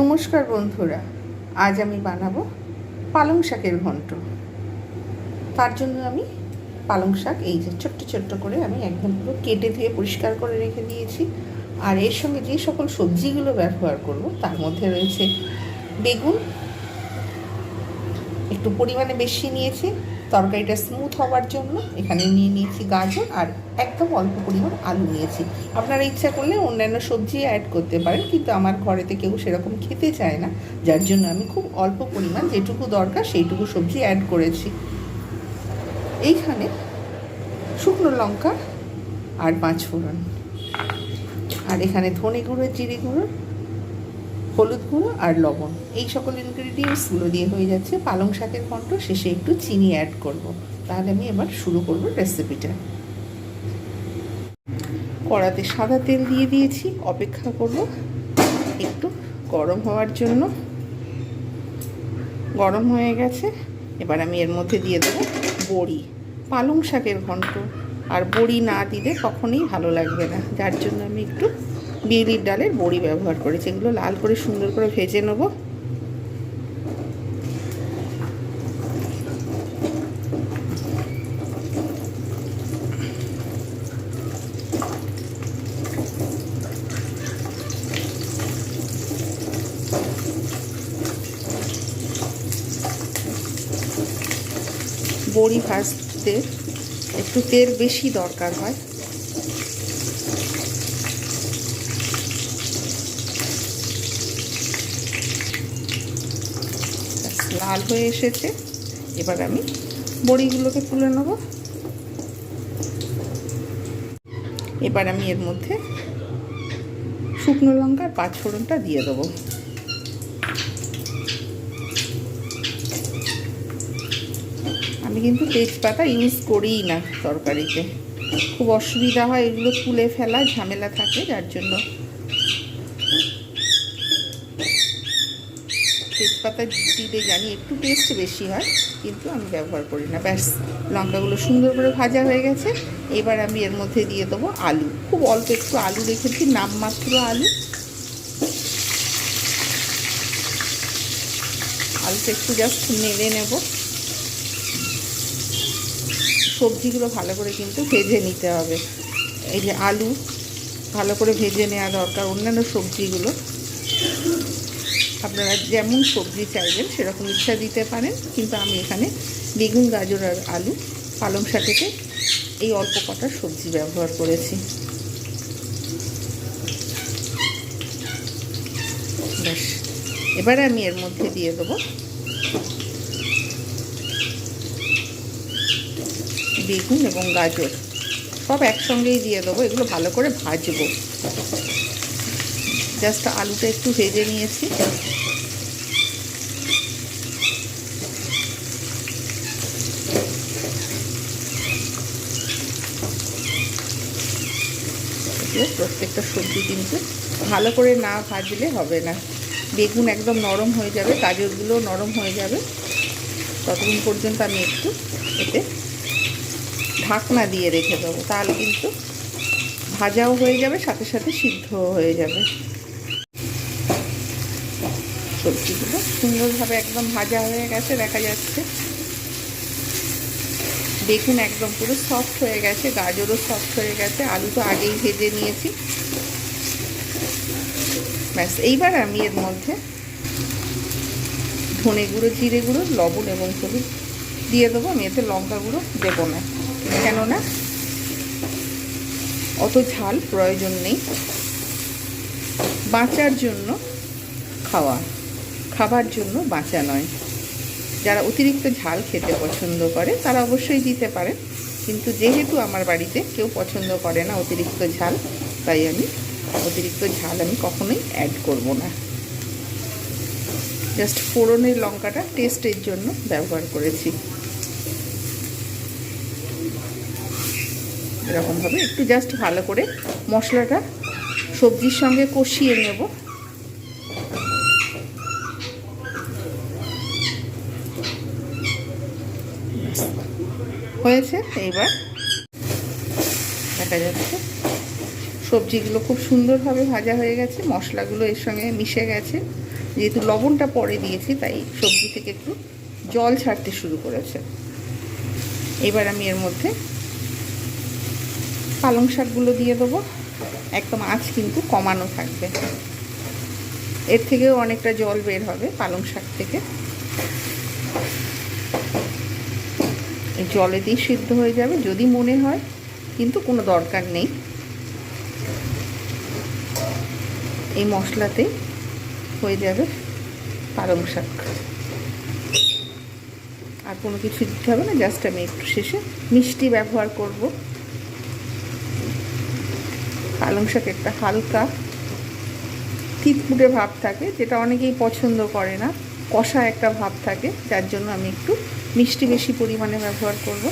নমস্কার বন্ধুরা, আজ আমি বানাবো পালং শাকের ঘন্ট। তার জন্য আমি পালং শাক এই যে ছোট্ট ছোট্ট করে আমি একদম পুরো কেটে ধুয়ে পরিষ্কার করে রেখে দিয়েছি। আর এর সঙ্গে যে সকল সবজিগুলো ব্যবহার করব, তার মধ্যে রয়েছে বেগুন, একটু পরিমাণে বেশি নিয়েছি। তরকারিটা স্মুথ হওয়ার জন্য এখানে নিয়ে নিয়েছি গাজর আর একদম অল্প পরিমাণ আলু নিয়েছি। আপনারা ইচ্ছা করলে অন্যান্য সবজি অ্যাড করতে পারেন, কিন্তু আমার ঘরেতে কেউ সেরকম খেতে চায় না। যার জন্য আমি খুব অল্প পরিমাণ যেটুকু দরকার সেইটুকু সবজি অ্যাড করেছি। এইখানে শুকনো লঙ্কা আর পাঁচ ফোড়ন আর এখানে ধনে গুঁড়ো, জিরে গুঁড়ো হলুদ গুঁড়ো আর লবণ। এই সকল ইনগ্রিডিয়েন্টসগুলো দিয়ে হয়ে যাচ্ছে। পালং শাকের ঘন্ট শেষে একটু চিনি অ্যাড করব। তাহলে আমি এবার শুরু করব রেসিপিটা কড়াতে সাদা তেল দিয়ে দিয়েছি। অপেক্ষা করব একটু গরম হওয়ার জন্য। গরম হয়ে গেছে। এবার আমি এর মধ্যে দিয়ে দেবো বড়ি। পালং শাকের ঘন্ট। আর বড়ি না দিলে কখনোই ভালো লাগবে না। যার জন্য আমি একটু বিউলির ডালের বড়ি ব্যবহার করেছি। এগুলো লাল করে সুন্দর করে ভেজে নেব। বড়ি ভাজতে একটু তেল বেশি দরকার হয়। লাল হয়ে এসেছে। এবার আমি বড়িগুলোকে তুলে নেব। এবার আমি এর মধ্যে শুকনো লঙ্কার পাঁচ ফোড়নটা দিয়ে দেবো। আমি কিন্তু তেজপাতা ইউজ করিই না তরকারিতে। খুব অসুবিধা হয় এগুলো তুলে ফেলা, ঝামেলা থাকে, যার জন্য তেজপাতা দিতে জানি একটু টেস্ট বেশি হয়, কিন্তু আমি ব্যবহার করি না। ব্যাস, লঙ্কাগুলো সুন্দর করে ভাজা হয়ে গেছে। এবার আমি এর মধ্যে দিয়ে দেবো আলু। খুব অল্প একটু আলু রেখেছি, নামমাত্র আলু। আলুটা একটু জাস্ট নেড়ে নেব। সবজিগুলো ভালো করে কিন্তু ভেজে নিতে হবে। এই যে আলু ভালো করে ভেজে নেওয়া দরকার অন্যান্য সবজিগুলো। আপনারা যেমন সবজি চাইবেন, সেরকম ইচ্ছা দিতে পারেন। কিন্তু আমি এখানে বেগুন, গাজর আর আলু, পালং শাকেতে এই অল্প কটা সবজি ব্যবহার করেছি। ব্যাস, এবারে আমি এর মধ্যে দিয়ে দেবো বেগুন এবং গাজর। সব একসঙ্গেই দিয়ে দেবো, এগুলো ভালো করে ভাজবো। জাস্ট আলুটা একটু ভেজে নিয়েছি। প্রত্যেকটা সবজি কিন্তু ভালো করে না ভাজলে হবে না। বেগুন একদম নরম হয়ে যাবে গাজরগুলো নরম হয়ে যাবে। ততদিন পর্যন্ত আমি একটু এতে ঢাকনা দিয়ে রেখে দেবো। তাহলে কিন্তু ভাজাও হয়ে যাবে, সাথে সাথে সিদ্ধ হয়ে যাবে। সবজিগুলো সুন্দরভাবে একদম ভাজা হয়ে গেছে, দেখা যাচ্ছে। দেখুন একদম পুরো সফট হয়ে গেছে, গাজরও সফট হয়ে গেছে, আলু তো আগেই ভেজে নিয়েছি। ব্যাস, এইবার আমি এর মধ্যে ধনে গুঁড়ো, জিরে গুঁড়ো, লবণ এবং হলুদ দিয়ে দেবো। আমি এতে লঙ্কা গুঁড়ো দেবো না, কেননা অত ঝাল প্রয়োজন নেই। বাঁচার জন্য খাওয়া, খাবার জন্য বাঁচা নয়। যারা অতিরিক্ত ঝাল খেতে পছন্দ করে, তারা অবশ্যই দিতে পারেন। কিন্তু যেহেতু আমার বাড়িতে কেউ পছন্দ করে না অতিরিক্ত ঝাল, তাই আমি অতিরিক্ত ঝাল আমি কখনোই অ্যাড করব না। জাস্ট ফোড়নের লঙ্কাটা টেস্টের জন্য ব্যবহার করেছি। এরকমভাবে একটু জাস্ট ভালো করে মশলাটা সবজির সঙ্গে কষিয়ে নেব। হয়েছে, এইবার দেখা যাচ্ছে। সবজিগুলো খুব সুন্দরভাবে ভাজা হয়ে গেছে, মশলাগুলো এর সঙ্গে মিশে গেছে। যেহেতু লবণটা পরে দিয়েছি, তাই সবজি থেকে একটু জল ছাড়তে শুরু করেছে। এবার আমি এর মধ্যে পালং শাকগুলো দিয়ে দেবো। একদম আঁচ কিন্তু কমানো থাকবে। এর থেকেও অনেকটা জল বের হবে পালং শাক থেকে। জলেতেই সিদ্ধ হয়ে যাবে, যদি মনে হয়, কিন্তু কোনো দরকার নেই। এই মশলাতে হয়ে যাবে পালং শাক। আর কোনো কিছু দিতে হবে না, জাস্ট আমি একটু শেষে মিষ্টি ব্যবহার করব। পালং শাক একটা হালকা, তিতকুটে ভাব থাকে, যেটা অনেকেই পছন্দ করে না, কষা একটা ভাব থাকে, যার জন্য আমি একটু মিষ্টি বেশি পরিমাণে ব্যবহার করব।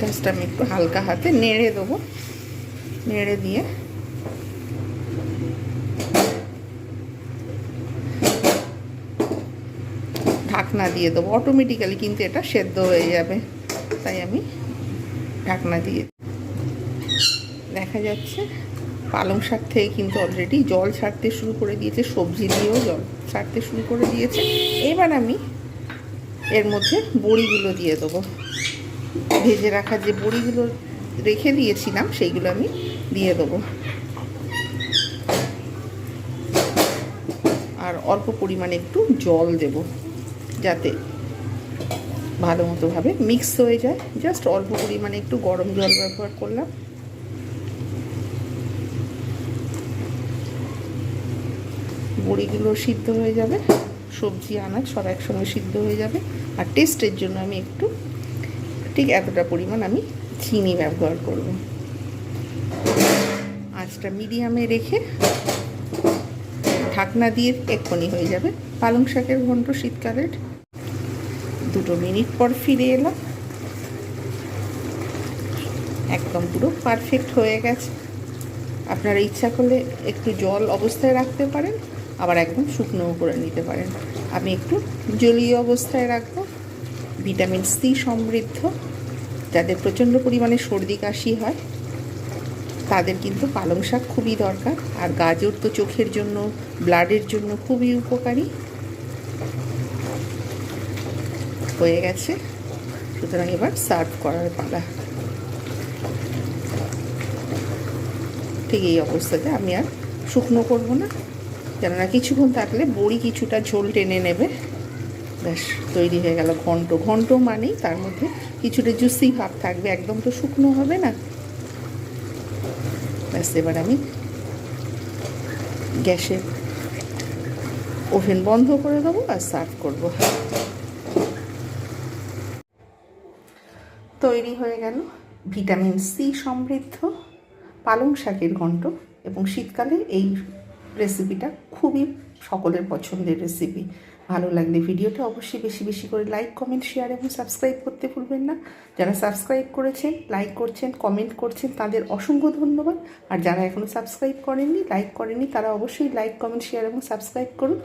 জাস্ট আমি একটু হালকা হাতে নেড়ে দেবো। নেড়ে দিয়ে। ঢাকনা দিয়ে দেবো। অটোমেটিক্যালি কিন্তু এটা সেদ্ধ হয়ে যাবে। তাই আমি ঢাকনা দিয়ে দেখা যাচ্ছে পালং শাক থেকে কিন্তু অলরেডি জল ছাড়তে শুরু করে দিয়েছে, সবজি দিয়েও জল ছাড়তে শুরু করে দিয়েছে। এবার আমি এর মধ্যে বড়িগুলো দিয়ে দেবো। ভেজে রাখা যে বড়িগুলো রেখে দিয়েছিলাম, সেইগুলো আমি দিয়ে দেবো। আর অল্প পরিমাণে একটু জল দেব, যাতে ভালো মতোভাবে মিক্স হয়ে যায়। জাস্ট অল্প পরিমাণে একটু গরম জল ব্যবহার করলাম। বড়িগুলো সিদ্ধ হয়ে যাবে, সবজি, আনাজ সব একসঙ্গে সিদ্ধ হয়ে যাবে। আর টেস্টের জন্য আমি একটু, ঠিক এতটা পরিমাণ আমি চিনি ব্যবহার করব। আঁচটা মিডিয়ামে রেখে ঢাকনা দিয়ে এক্ষুনি হয়ে যাবে। পালং শাকের ঘন্ট শীতকালের। দুটো মিনিট পর ফিরে এলাম। একদম পুরো পারফেক্ট হয়ে গেছে। আপনারা ইচ্ছা করলে একটু জল অবস্থায় রাখতে পারেন। আবার একদম শুকনোও করে নিতে পারেন। আমি একটু জলীয় অবস্থায় রাখব। ভিটামিন সি সমৃদ্ধ। যাদের প্রচণ্ড পরিমাণে সর্দি কাশি হয়, তাদের কিন্তু পালং শাক খুবই দরকার। আর গাজর তো চোখের জন্য, ব্লাডের জন্য খুবই উপকারী। হয়ে গেছে। সুতরাং এবার সার্ভ করার পালা। ঠিক এই অবস্থাতে আমি আর শুকনো করব না। কেননা কিছুক্ষণ থাকলে বড়ি কিছুটা ঝোল টেনে নেবে। ব্যাস, তৈরি হয়ে গেল ঘন্ট। ঘন্ট মানেই তার মধ্যে কিছুটা জুসি ভাব থাকবে, একদম তো শুকনো হবে না। ব্যাস, এবার আমি গ্যাসের ওভেন বন্ধ করে দেবো আর সার্ভ করব। তৈরি হয়ে গেল ভিটামিন সি সমৃদ্ধ পালং শাকের ঘন্ট এবং শীতকালে এই রেসিপিটা খুবই সকলের পছন্দের রেসিপি ভালো লাগলে ভিডিওটা অবশ্যই বেশি বেশি করে লাইক কমেন্ট শেয়ার এবং সাবস্ক্রাইব করতে ভুলবেন না। যারা সাবস্ক্রাইব করেছেন লাইক করছেন কমেন্ট করছেন, তাদের অসংখ্য ধন্যবাদ। আর যারা এখনও সাবস্ক্রাইব করেননি লাইক করেননি, তারা অবশ্যই লাইক কমেন্ট শেয়ার এবং সাবস্ক্রাইব করুন।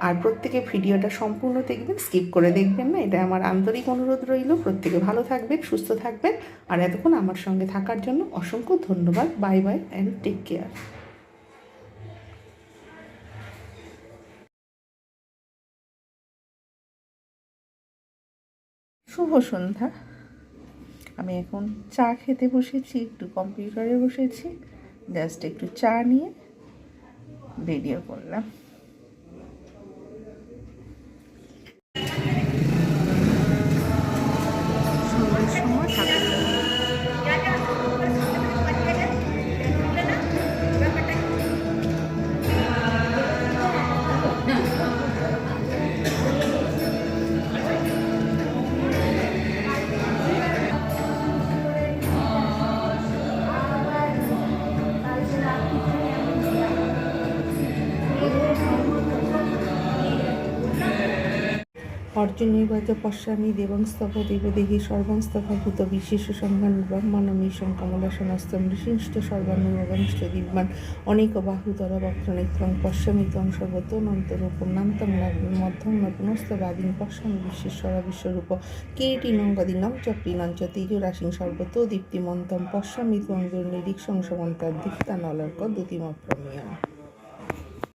আর প্রত্যেকে ভিডিওটা সম্পূর্ণ দেখবেন স্কিপ করে দেখবেন না। এটা আমার আন্তরিক অনুরোধ রইল। প্রত্যেকে ভালো থাকবেন, সুস্থ থাকবেন। আর এতক্ষণ আমার সঙ্গে থাকার জন্য অসংখ্য ধন্যবাদ। Bye bye and take care শুভ সন্ধ্যা। আমি এখন চা খেতে বসেছি, একটু কম্পিউটারে বসেছি, জাস্ট একটু চা নিয়ে ভিডিও করলাম। অর্জুনির্বাচ পশ্যামি দেবংস্তভ দেবদেহী সর্বংস্তভূত বিশেষ সংজ্ঞান ব্রহ্মানমীশং কমলাসনস্তম ঋষিংষ্ট সর্বানুরবংশ দিব্যান। অনেক বাহুতর বক্রনেত্রং পশ্যামি ত্বং সর্বতোনন্তরূপম নান্তং মধ্যং ন পুনস্তবাদিন পশ্যামি বিশ্বেশ্বর বিশ্বরূপ। কিরীটিনং গদিনং চক্রিণং চ তেজরাশিং সর্বতো দীপ্তিমন্তম পশ্যামি ত্বং নিরীক্ষং সমন্তর্দীপ্তানলর্ক দ্যুতিমপ্রমেয়ম